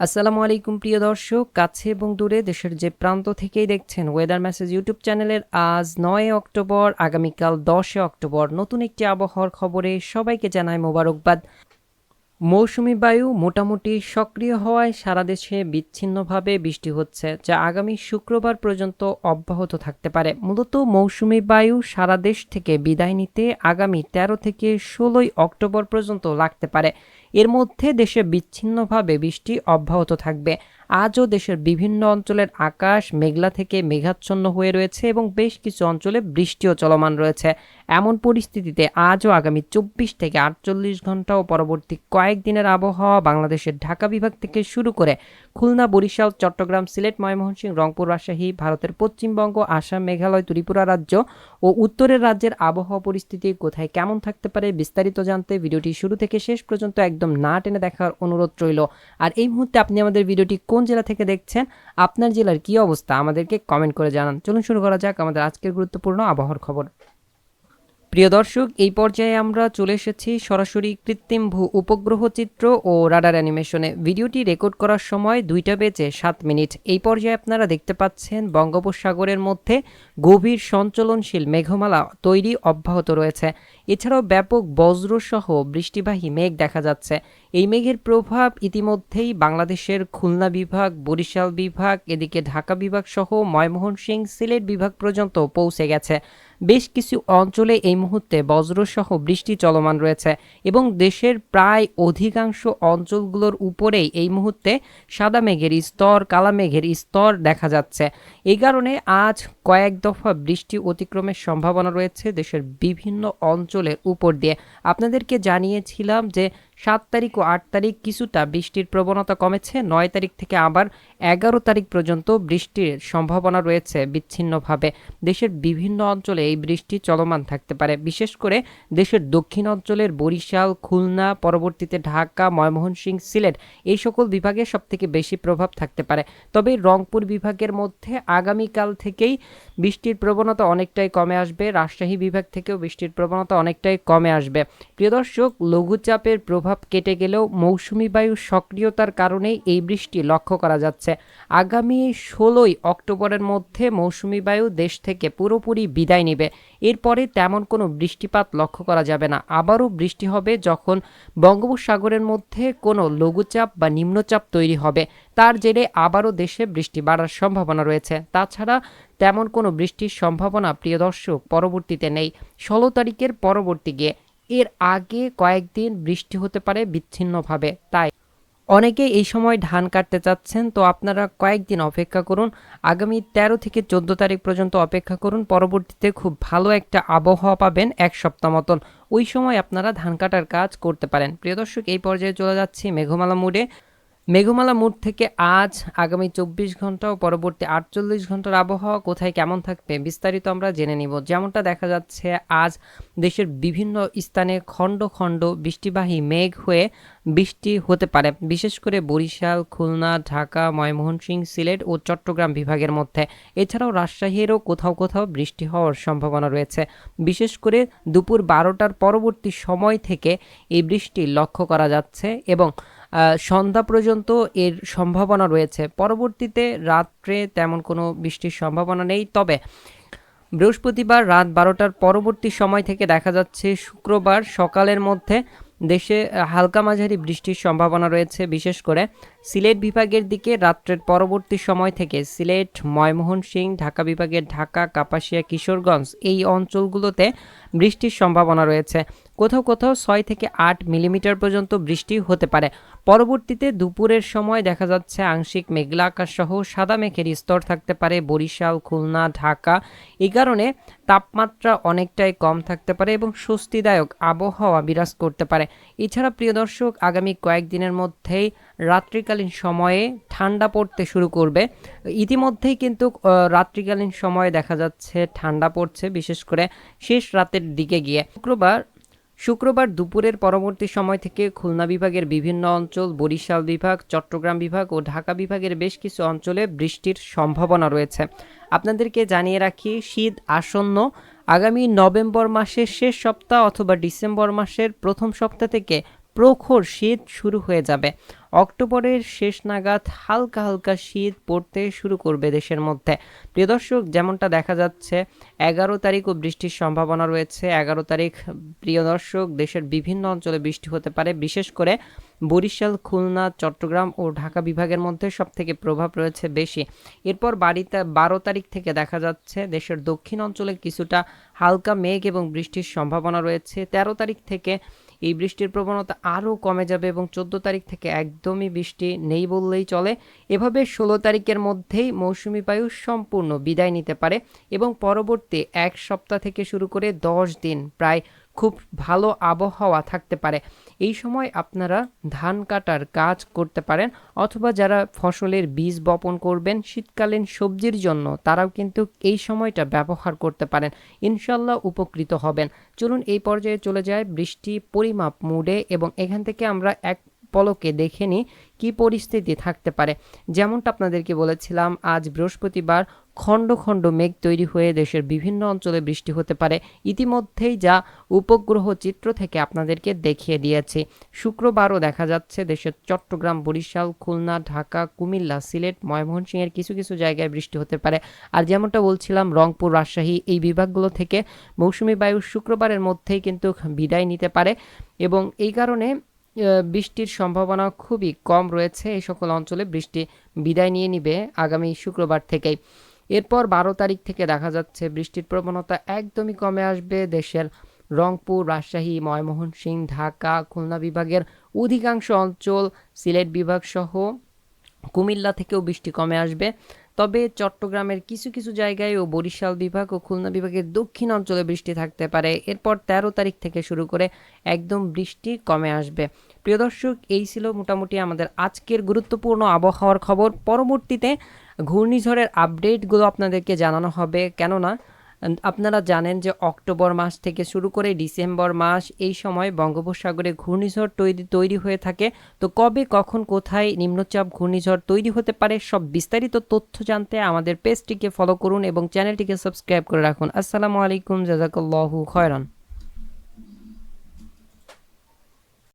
আসসালামু আলাইকুম, প্রিয় দর্শক। কাছে এবং দূরে দেশের যে প্রান্ত থেকেই দেখছেন ওয়েদার মেসেজ ইউটিউব চ্যানেলের আজ নয় অক্টোবর, আগামীকাল দশে অক্টোবর। নতুন একটি আবহাওয়ার খবরে সবাইকে জানায় মোবারকবাদ। মৌসুমি বায়ু মোটামুটি সক্রিয় হওয়ায় সারা দেশে বিচ্ছিন্নভাবে বৃষ্টি হচ্ছে, যা আগামী শুক্রবার পর্যন্ত অব্যাহত থাকতে পারে। মূলত মৌসুমি বায়ু সারা দেশ থেকে বিদায় নিতে আগামী তেরো থেকে ষোলোই অক্টোবর পর্যন্ত লাগতে পারে। এর মধ্যে দেশে বিচ্ছিন্নভাবে বৃষ্টি অব্যাহত থাকবে। আজও দেশের বিভিন্ন অঞ্চলের আকাশ মেঘলা থেকে মেঘাচ্ছন্ন হয়ে রয়েছে এবং বেশ কিছু অঞ্চলে বৃষ্টিও চলমান রয়েছে। এমন পরিস্থিতিতে আজও আগামী চব্বিশ থেকে আটচল্লিশ ঘণ্টা ও পরবর্তী কয়েকদিনের আবহাওয়া বাংলাদেশের ঢাকা বিভাগ থেকে শুরু করে খুলনা, বরিশাল, চট্টগ্রাম, সিলেট, ময়মনসিংহ, রংপুর, রাজশাহী, ভারতের পশ্চিমবঙ্গ, আসাম, মেঘালয়, ত্রিপুরা রাজ্য ও উত্তরের রাজ্যের আবহাওয়া পরিস্থিতি কোথায় কেমন থাকতে পারে বিস্তারিত জানতে ভিডিওটি শুরু থেকে শেষ পর্যন্ত একদম না টেনে দেখার অনুরোধ রইল। আর এই মুহূর্তে আপনি আমাদের ভিডিওটি কোন জেলা থেকে দেখছেন, আপনার জেলার কি অবস্থা আমাদেরকে কমেন্ট করে জানান। চলুন শুরু করা যাক আমাদের আজকের গুরুত্বপূর্ণ আবহাওয়ার খবর। প্রিয় দর্শক, এই পর্যায়ে আমরা চলে এসেছি সরাসরি কৃত্রিম ভূ উপগ্রহ চিত্র ও রাডার অ্যানিমেশনে। ভিডিওটি রেকর্ড করার সময় দুইটা বেজে সাত মিনিট। এই পর্যায়ে আপনারা দেখতে পাচ্ছেন বঙ্গোপসাগরের মধ্যে গভীর সঞ্চলনশীল মেঘমালা তৈরি অব্যাহত রয়েছে। এছাড়াও ব্যাপক বজ্রসহ বৃষ্টিবাহী মেঘ দেখা যাচ্ছে। এই মেঘের প্রভাব ইতিমধ্যেই বাংলাদেশের খুলনা বিভাগ, বরিশাল বিভাগ, এদিকে ঢাকা বিভাগ সহ ময়মোহনসিংহ সিলেট বিভাগ পর্যন্ত পৌঁছে গেছে। বেশ কিছু অঞ্চলে এই মুহূর্তে বজ্রসহ বৃষ্টি চলমান রয়েছে এবং দেশের প্রায় অধিকাংশ অঞ্চলগুলোর উপরেই এই মুহূর্তে সাদা মেঘের স্তর, কালা মেঘের স্তর দেখা যাচ্ছে। এই কারণে আজ কয়েক দফা বৃষ্টি অতিক্রমের সম্ভাবনা রয়েছে দেশের বিভিন্ন অঞ্চলের উপর দিয়ে। আপনাদেরকে জানিয়েছিলাম যে সাত তারিখ ও আট তারিখ কিছুটা বৃষ্টির প্রবণতা কমেছে। নয় তারিখ থেকে আবার এগারো তারিখ পর্যন্ত বৃষ্টির সম্ভাবনা রয়েছে বিচ্ছিন্নভাবে। দেশের বিভিন্ন অঞ্চলে এই বৃষ্টি চলমান থাকতে পারে। বিশেষ করে দেশের দক্ষিণ অঞ্চলের বরিশাল, খুলনা, পরবর্তীতে ঢাকা ময়মোহনসিংহ সিলেট এই সকল বিভাগে সবথেকে বেশি প্রভাব থাকতে পারে। তবে রংপুর বিভাগের মধ্যে আগামীকাল থেকেই বৃষ্টির প্রবণতা অনেকটাই কমে আসবে। রাজশাহী বিভাগ থেকেও বৃষ্টির প্রবণতা অনেকটাই কমে আসবে। প্রিয় দর্শক, লঘুচাপের প্রভাব কেটে গেলেও মৌসুমি বায়ুর সক্রিয়তার কারণেই এই বৃষ্টি লক্ষ্য করা যাচ্ছে। আগামী ষোলোই অক্টোবরের মধ্যে মৌসুমি বায়ু দেশ থেকে পুরোপুরি বিদায় নেবে। এরপরে তেমন কোনো বৃষ্টিপাত লক্ষ্য করা যাবে না। আবারও বৃষ্টি হবে যখন বঙ্গোপসাগরের মধ্যে কোনো লঘুচাপ বা নিম্নচাপ তৈরি হবে। তার জেরে আবারও দেশে বৃষ্টি বাড়ার সম্ভাবনা রয়েছে। তাছাড়া তেমন কোনো বৃষ্টির সম্ভাবনা প্রিয় দর্শক পরবর্তীতে নেই। ষোলো তারিখের পরবর্তী গিয়ে এর আগে কয়েকদিন বৃষ্টি হতে পারে বিচ্ছিন্নভাবে, তাই অনেকে এই সময় ধান কাটতে চাচ্ছেন, তো আপনারা কয়েকদিন অপেক্ষা করুন। আগামী ১৩ থেকে চোদ্দ তারিখ পর্যন্ত অপেক্ষা করুন। পরবর্তীতে খুব ভালো একটা আবহাওয়া পাবেন এক সপ্তাহ মতন। ওই সময় আপনারা ধান কাটার কাজ করতে পারেন। প্রিয় দর্শক, এই পর্যায়ে চলে যাচ্ছি মেঘমালা মুডে। মেঘমালা মুড থেকে আজ আগামী চব্বিশ ঘণ্টা ও পরবর্তী আটচল্লিশ ঘণ্টার আবহাওয়া কোথায় কেমন থাকবে বিস্তারিত আমরা জেনে নিব। যেমনটা দেখা যাচ্ছে, আজ দেশের বিভিন্ন স্থানে খণ্ড খণ্ড বৃষ্টিবাহী মেঘ হয়ে বৃষ্টি হতে পারে। বিশেষ করে বরিশাল, খুলনা, ঢাকা ময়মোহনসিংহ সিলেট ও চট্টগ্রাম বিভাগের মধ্যে। এছাড়াও রাজশাহীরও কোথাও কোথাও বৃষ্টি হওয়ার সম্ভাবনা রয়েছে। বিশেষ করে দুপুর বারোটার পরবর্তী সময় থেকে এই বৃষ্টি লক্ষ্য করা যাচ্ছে এবং সন্ধ্যা পর্যন্ত এর সম্ভাবনা রয়েছে। পরবর্তীতে রাত্রে তেমন কোনো বৃষ্টির সম্ভাবনা নেই। তবে বৃহস্পতিবার রাত বারোটার পরবর্তী সময় থেকে দেখা যাচ্ছে শুক্রবার সকালের মধ্যে দেশে হালকা মাঝারি বৃষ্টির সম্ভাবনা রয়েছে। বিশেষ করে সিলেট বিভাগের দিকে রাত্রের পরবর্তী সময় থেকে সিলেট ময়মোহন সিং ঢাকা বিভাগের ঢাকা, কাপাসিয়া, কিশোরগঞ্জ এই অঞ্চলগুলোতে বৃষ্টির সম্ভাবনা রয়েছে। কোথাও কোথাও ছয় থেকে আট মিলিমিটার পর্যন্ত বৃষ্টি হতে পারে। পরবর্তীতে দুপুরের সময় দেখা যাচ্ছে আংশিক মেঘলা আকাশ সহ সাদা মেঘের স্তর থাকতে পারে। বরিশাল, খুলনা, ঢাকা এই কারণে তাপমাত্রা অনেকটাই কম থাকতে পারে এবং স্বস্তিদায়ক আবহাওয়া বিরাজ করতে পারে। এছাড়া প্রিয় দর্শক, আগামী কয়েকদিনের মধ্যেই রাত্রিকালীন সময়ে ঠান্ডা পড়তে শুরু করবে। ইতিমধ্যেই কিন্তু রাত্রিকালীন সময়ে দেখা যাচ্ছে ঠান্ডা পড়ছে বিশেষ করে শেষ রাতের দিকে গিয়ে। শুক্রবার শুক্রবার দুপুরের পরবর্তী সময় থেকে খুলনা বিভাগের বিভিন্ন অঞ্চল, বরিশাল বিভাগ, চট্টগ্রাম বিভাগ ও ঢাকা বিভাগের বেশ কিছু অঞ্চলে বৃষ্টির সম্ভাবনা রয়েছে। আপনাদেরকে জানিয়ে রাখি, শীত আসন্ন আগামী নভেম্বর মাসের শেষ সপ্তাহ অথবা ডিসেম্বর মাসের প্রথম সপ্তাহ থেকে প্রখর শীত শুরু হয়ে যাবে। অক্টোবরের শেষ নাগাদ হালকা হালকা শীত পড়তে শুরু করবে দেশের মধ্যে। প্রিয় দর্শক, যেমনটা দেখা যাচ্ছে, এগারো তারিখও বৃষ্টির সম্ভাবনা রয়েছে। এগারো তারিখ, প্রিয় দর্শক, দেশের বিভিন্ন অঞ্চলে বৃষ্টি হতে পারে। বিশেষ করে বরিশাল, খুলনা, চট্টগ্রাম ও ঢাকা বিভাগের মধ্যে সবথেকে প্রভাব রয়েছে বেশি। এরপর বাড়িতে বারো তারিখ থেকে দেখা যাচ্ছে, দেশের দক্ষিণ অঞ্চলে কিছুটা হালকা মেঘ এবং বৃষ্টির সম্ভাবনা রয়েছে। তেরো তারিখ থেকে এই বৃষ্টির প্রবণতা আরও কমে যাবে এবং চোদ্দ তারিখ থেকে একদমই বৃষ্টি নেই বললেই চলে। এভাবে ষোলো তারিখের মধ্যেই মৌসুমি বায়ু সম্পূর্ণ বিদায় নিতে পারে এবং পরবর্তী এক সপ্তাহ থেকে শুরু করে দশ দিন, প্রায় খুব ভালো আবহাওয়া থাকতে পারে। এই সময় আপনারা ধান কাটার কাজ করতে পারেন অথবা যারা ফসলের বীজ বপন করবেন শীতকালীন সবজির জন্য, তারাও কিন্তু এই সময়টা ব্যবহার করতে পারেন। ইনশাল্লাহ উপকৃত হবেন। চলুন এই পর্যায়ে চলে যায় বৃষ্টি পরিমাপ মুডে এবং এখান থেকে আমরা এক পলকে দেখে নিই কী পরিস্থিতি থাকতে পারে। যেমনটা আপনাদেরকে বলেছিলাম, আজ বৃহস্পতিবার খণ্ড খণ্ড মেঘ তৈরি হয়ে দেশের বিভিন্ন অঞ্চলে বৃষ্টি হতে পারে। ইতিমধ্যেই যা উপগ্রহ চিত্র থেকে আপনাদেরকে দেখিয়ে দিয়েছি। শুক্রবারও দেখা যাচ্ছে দেশের চট্টগ্রাম, বরিশাল, খুলনা, ঢাকা, কুমিল্লা, সিলেট, ময়মনসিংহের কিছু কিছু জায়গায় বৃষ্টি হতে পারে। আর যেমনটা বলছিলাম, রংপুর, রাজশাহী এই বিভাগগুলো থেকে মৌসুমি বায়ু শুক্রবারের মধ্যেই কিন্তু বিদায় নিতে পারে। এবং এই কারণে বৃষ্টির সম্ভাবনা খুবই কম রয়েছে। এই সকল অঞ্চলে বৃষ্টি বিদায় নিয়ে নিবে আগামী শুক্রবার থেকেই। এরপর বারো তারিখ থেকে দেখা যাচ্ছে বৃষ্টির প্রবণতা একদমই কমে আসবে। দেশের রংপুর, রাজশাহী, ময়মনসিংহ, ঢাকা, খুলনা বিভাগের অধিকাংশ অঞ্চল, সিলেট বিভাগ সহ কুমিল্লা থেকেও বৃষ্টি কমে আসবে। তবে চট্টগ্রামের কিছু কিছু জায়গায় ও বরিশাল বিভাগ ও খুলনা বিভাগের দক্ষিণ অঞ্চলে বৃষ্টি থাকতে পারে। এরপর তেরো তারিখ থেকে শুরু করে একদম বৃষ্টি কমে আসবে। প্রিয় দর্শক, এই ছিল মোটামুটি আমাদের আজকের গুরুত্বপূর্ণ আবহাওয়ার খবর। পরবর্তীতে ঘূর্ণিঝড়ের আপডেটগুলো আপনাদেরকে জানানো হবে। কেননা আপনারা জানেন যে অক্টোবর মাস থেকে শুরু করে ডিসেম্বর মাস এই সময় বঙ্গোপসাগরে ঘূর্ণিঝড় তৈরি তৈরি হয়ে থাকে। তো কবে, কখন, কোথায় নিম্নচাপ, ঘূর্ণিঝড় তৈরি হতে পারে সব বিস্তারিত তথ্য জানতে আমাদের পেজটিকে ফলো করুন এবং চ্যানেলটিকে সাবস্ক্রাইব করে রাখুন। আসসালামু আলাইকুম, জাজাকাল্লাহু খয়রান।